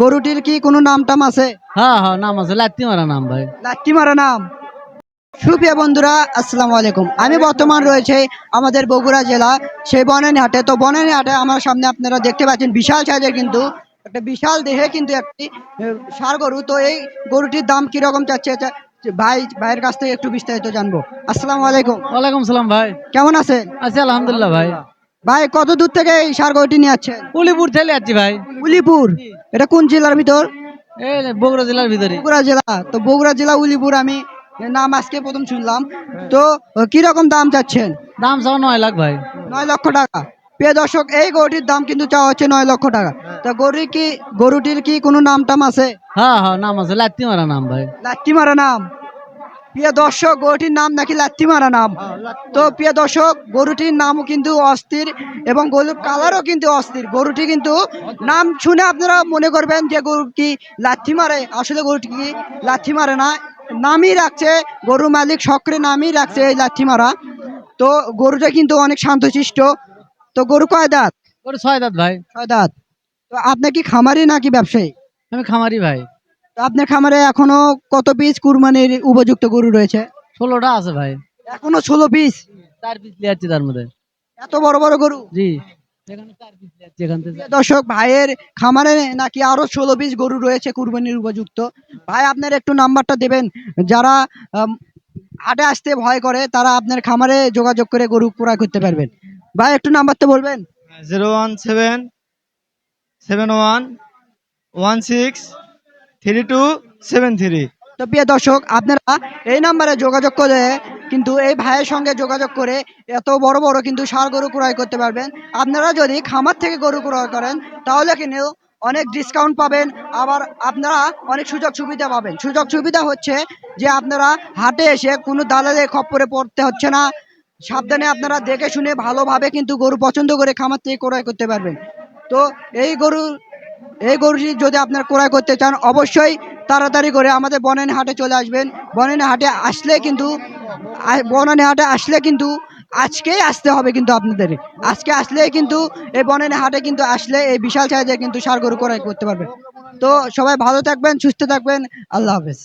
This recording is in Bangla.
গরুটির কি কোনো নাম টাম আছে? হ্যাঁ হ্যাঁ নাম আছে। লাত্তি মারা নাম ভাই। লাত্তি মারা নাম। সুপ্রিয় বন্ধুরা আসসালামু আলাইকুম। আমি বর্তমান রয়েছে আমাদের বগুড়া জেলা সেই বনানী হাটে তো বনানী হাটে আমার সামনে আপনারা দেখতে পাচ্ছেন বিশাল সাইজের কিন্তু একটা বিশাল দেহে কিন্তু একটি সার গরু। তো এই গরুটির দাম কীরকম চাচ্ছে? ভাই ভাইয়ের কাছ থেকে একটু বিস্তারিত জানব। আসসালামু আলাইকুম। ওয়ালাইকুম সালাম ভাই। কেমন আছেন? আছি আলহামদুলিল্লাহ ভাই। ভাই কত দূর থেকে এই ষাঁড় গরুটি নিয়ে যাচ্ছেন উলিপুর থেকে আছি ভাই। উলিপুর? এটা কোন জেলার ভিতর? এই বগুড়া জেলার ভিতরে। বগুড়া জেলা। তো বগুড়া জেলা উলিপুর আমি নাম আজকে প্রথম শুনলাম। তো কি রকম দাম চাচ্ছেন? দাম সব নয় লাখ ভাই। নয় লক্ষ টাকা। প্রিয় দর্শক এই গরুটির দাম কিন্তু চাওয়া হচ্ছে নয় লক্ষ টাকা। তো গরু কি গরুটির কি কোনো নাম টাম আছে? হ্যাঁ হ্যাঁ নাম আছে। লাত্তি মারা নাম ভাই। লাত্তি মারা নাম? প্রিয় দর্শক গরুটির নাম নাকি লাত্তি মারা নাম তো প্রিয় দর্শক গরুটির নামও কিন্তু অস্থির এবং গরুর কালারও কিন্তু অস্থির। গরুটি কিন্তু নাম শুনে আপনারা মনে করবেন যে গরু কি লাথি মারে আসলে গরুটি কি লাথি মারে না নামই রাখছে গরু মালিক শখরে নামই রাখছে এই লাথি মারা তো গরুটা কিন্তু অনেক শান্তশিষ্ট। তো গরু কয় দাঁত? ওর ছয় দাঁত ভাই। ছয় দাঁত। তো আপনি কি খামারি নাকি ব্যবসায়ী? আমি খামারি ভাই। আপনার খামারে এখনও কত পিস কুরবানির উপযুক্ত গরু রয়েছে? ষোলোটা আছে ভাই। এখনও ষোলো পিস? চার পিস লিয়াচ্ছি তার মধ্যে। এত বড় বড় গরু? জি। দর্শক ভাইয়ের খামারে নাকি আরও ষোলো পিস গরু রয়েছে কুরবানির উপযুক্ত? ভাই আপনার একটু নাম্বারটা দেবেন। যারা হাটে আসতে ভয় করে তারা আপনার খামারে যোগাযোগ করে গরু ক্রয় করতে পারবেন। ভাই একটু নাম্বারটা বলবেন? Zero one seven seven one one six three two seven three তো প্রিয় দর্শক, আপনারা এই নাম্বারে যোগাযোগ করে কিন্তু এই ভাইয়ের সঙ্গে যোগাযোগ করে এত বড় বড় কিন্তু সার গরু ক্রয় করতে পারবেন। আপনারা যদি খামার থেকে গরু ক্রয় করেন, তাহলে কিন্তু অনেক ডিসকাউন্ট পাবেন। আবার আপনারা অনেক সুযোগ সুবিধা পাবেন। সুযোগ সুবিধা হচ্ছে যে আপনারা হাটে এসে কোনো দালালে খপ্পরে পড়তে হচ্ছে না। সাবধানে আপনারা দেখে শুনে ভালোভাবে কিন্তু গরু পছন্দ করে খামার থেকে ক্রয় করতে পারবেন। তো এই গরু এই গরুটি যদি আপনার ক্রয় করতে চান, অবশ্যই তাড়াতাড়ি করে আমাদের বনানী হাটে চলে আসবেন। বনানী হাটে আসলে কিন্তু বনানী হাটে আসলে কিন্তু আজকেই আসতে হবে কিন্তু আপনাদের। আজকে আসলে কিন্তু এই বনানী হাটে কিন্তু আসলে এই বিশাল সাইজে কিন্তু সার গরু ক্রয় করতে পারবেন। তো সবাই ভালো থাকবেন, সুস্থ থাকবেন। আল্লাহ হাফেজ।